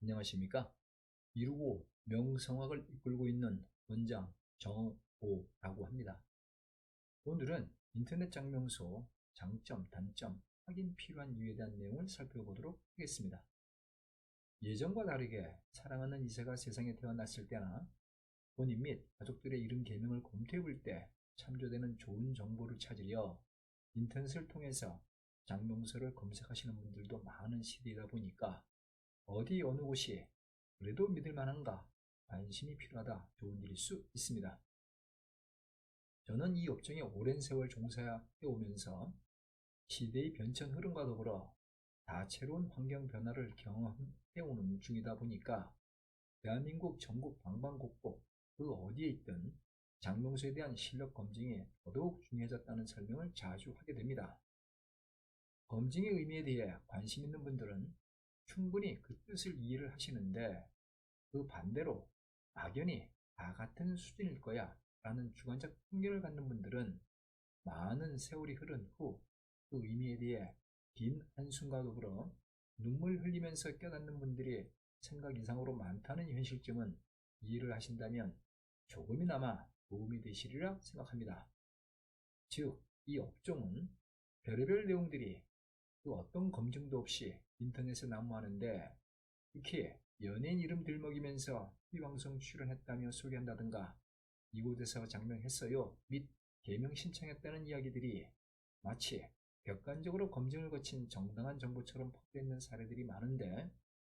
안녕하십니까? 이루고 명성학을 이끌고 있는 원장 정호라고 합니다. 오늘은 인터넷 장명소 장점, 단점, 확인 필요한 이유에 대한 내용을 살펴보도록 하겠습니다. 예전과 다르게 사랑하는 이세가 세상에 태어났을 때나 본인 및 가족들의 이름 개명을 검토해 볼 때 참조되는 좋은 정보를 찾으려 인터넷을 통해서 장명소를 검색하시는 분들도 많은 시대이다 보니까 어디 어느 곳이 그래도 믿을 만한가 관심이 필요하다 좋은 일일 수 있습니다. 저는 이 업종에 오랜 세월 종사해 오면서 시대의 변천 흐름과 더불어 다채로운 환경 변화를 경험해 오는 중이다 보니까 대한민국 전국 방방곡곡 그 어디에 있든 장명소에 대한 실력 검증이 더더욱 중요해졌다는 설명을 자주 하게 됩니다. 검증의 의미에 대해 관심 있는 분들은 충분히 그 뜻을 이해를 하시는데 그 반대로 막연히 다 같은 수준일 거야 라는 주관적 편견을 갖는 분들은 많은 세월이 흐른 후 그 의미에 대해 긴 한숨과 더불어 눈물 흘리면서 깨닫는 분들이 생각 이상으로 많다는 현실점은 이해를 하신다면 조금이나마 도움이 되시리라 생각합니다. 즉, 이 업종은 별의별 내용들이 그 어떤 검증도 없이 인터넷에 난무하는데 특히 연예인 이름 들먹이면서 TV방송 출연했다며 소개한다든가 이곳에서 장명했어요 및 개명 신청했다는 이야기들이 마치 객관적으로 검증을 거친 정당한 정보처럼 퍼져있는 사례들이 많은데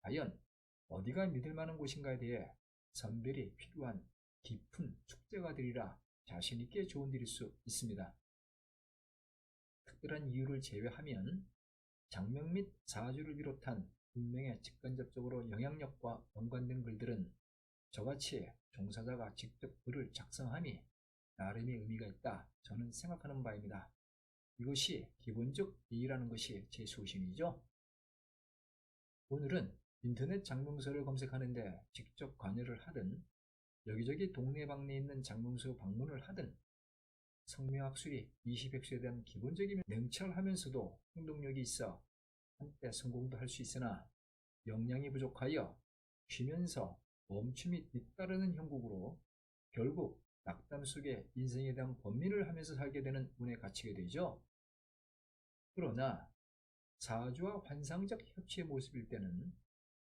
과연 어디가 믿을 만한 곳인가에 대해 선별이 필요한 깊은 축제가 되리라 자신있게 일일 수 있습니다. 특별한 이유를 제외하면 장명 및 사주를 비롯한 운명에 직간접적으로 영향력과 연관된 글들은 저같이 종사자가 직접 글을 작성함이 나름의 의미가 있다 저는 생각하는 바입니다. 이것이 기본적 예의라는 것이 제 소신이죠. 오늘은 인터넷 장명소를 검색하는데 직접 관여를 하든 여기저기 동네방네에 있는 장명소 방문을 하든 성명학술이 20백수에 대한 기본적이면 냉철하면서도 행동력이 있어 한때 성공도 할 수 있으나 역량이 부족하여 쉬면서 멈춤이 뒤따르는 형국으로 결국 낙담 속에 인생에 대한 범민을 하면서 살게 되는 운에 갇히게 되죠. 그러나 사주와 환상적 협치의 모습일 때는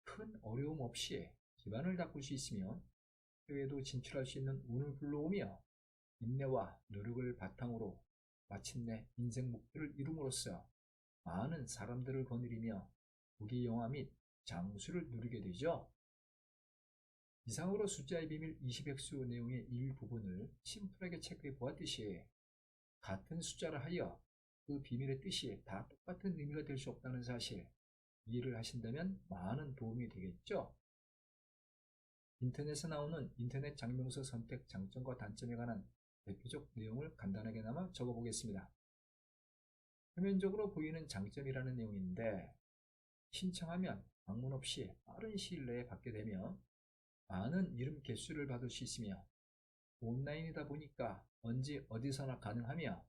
큰 어려움 없이 기반을 닦을 수 있으며 해외도 진출할 수 있는 운을 불러오며 인내와 노력을 바탕으로 마침내 인생 목표를 이룸으로써 많은 사람들을 거느리며 부귀영화 및 장수를 누리게 되죠. 이상으로 숫자의 비밀 20액수 내용의 일부분을 심플하게 체크해 보았듯이 같은 숫자를 하여 그 비밀의 뜻이 다 똑같은 의미가 될 수 없다는 사실 이해를 하신다면 많은 도움이 되겠죠. 인터넷에 나오는 인터넷 장명서 선택 장점과 단점에 관한 대표적 내용을 간단하게나마 적어보겠습니다. 표면적으로 보이는 장점이라는 내용인데 신청하면 방문 없이 빠른 시일 내에 받게 되며 많은 이름 개수를 받을 수 있으며 온라인이다 보니까 언제 어디서나 가능하며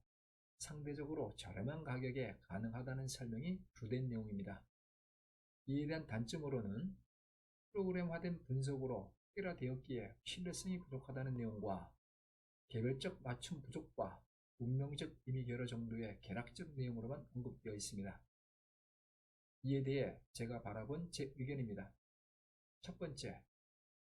상대적으로 저렴한 가격에 가능하다는 설명이 주된 내용입니다. 이에 대한 단점으로는 프로그램화된 분석으로 특별화되었기에 신뢰성이 부족하다는 내용과 개별적 맞춤 부족과 운명적 의미 결여 정도의 개락적 내용으로만 언급되어 있습니다. 이에 대해 제가 바라본 제 의견입니다. 첫 번째,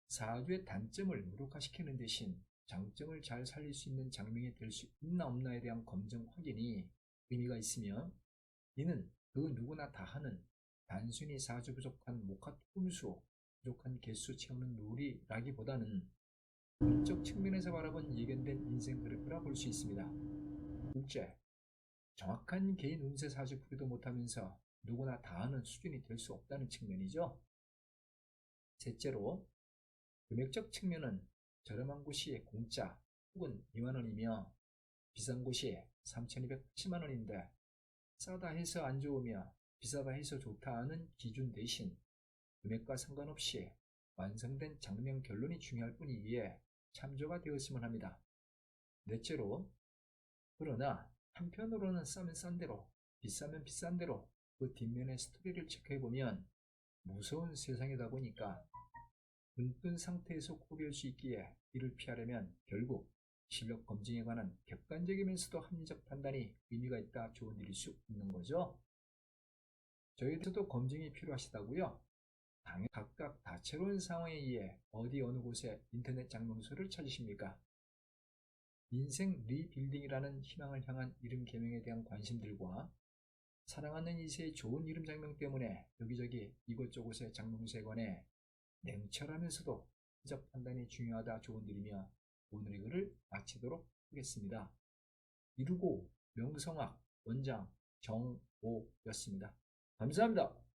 사주의 단점을 무력화시키는 대신 장점을 잘 살릴 수 있는 장명이 될 수 있나 없나에 대한 검증 확인이 의미가 있으며 이는 그 누구나 다 하는 단순히 사주 부족한 목화 톤수 부족한 개수 채우는 룰이라기보다는 물적 측면에서 바라본 예견된 인생 그래프라 볼 수 있습니다. 둘째, 정확한 개인 운세 사주 풀이도 못하면서 누구나 다 아는 수준이 될 수 없다는 측면이죠. 셋째로, 금액적 측면은 저렴한 곳이 공짜 혹은 2만원이며 비싼 곳이 3,280만원인데 싸다 해서 안 좋으며 비싸다 해서 좋다 하는 기준 대신 금액과 상관없이 완성된 장면 결론이 중요할 뿐이기에 참조가 되었으면 합니다. 넷째로 그러나 한편으로는 싸면 싼 대로 비싸면 비싼 대로 그 뒷면의 스토리를 체크해보면 무서운 세상이다 보니까 은둔 상태에서 구별할 수 있기에 이를 피하려면 결국 실력 검증에 관한 객관적이면서도 합리적 판단이 의미가 있다 조언 드릴 수 있는 거죠. 저희들도 검증이 필요하시다고요? 당연 각각 다채로운 상황에 의해 어디 어느 곳에 인터넷 장명소를 찾으십니까? 인생 리빌딩이라는 희망을 향한 이름 개명에 대한 관심들과 사랑하는 이세의 좋은 이름 장명 때문에 여기저기 이곳저곳의 장명소에 관해 냉철하면서도 지적 판단이 중요하다 조언드리며 오늘의 글을 마치도록 하겠습니다. 이루고 명성학 원장 정오였습니다. 감사합니다.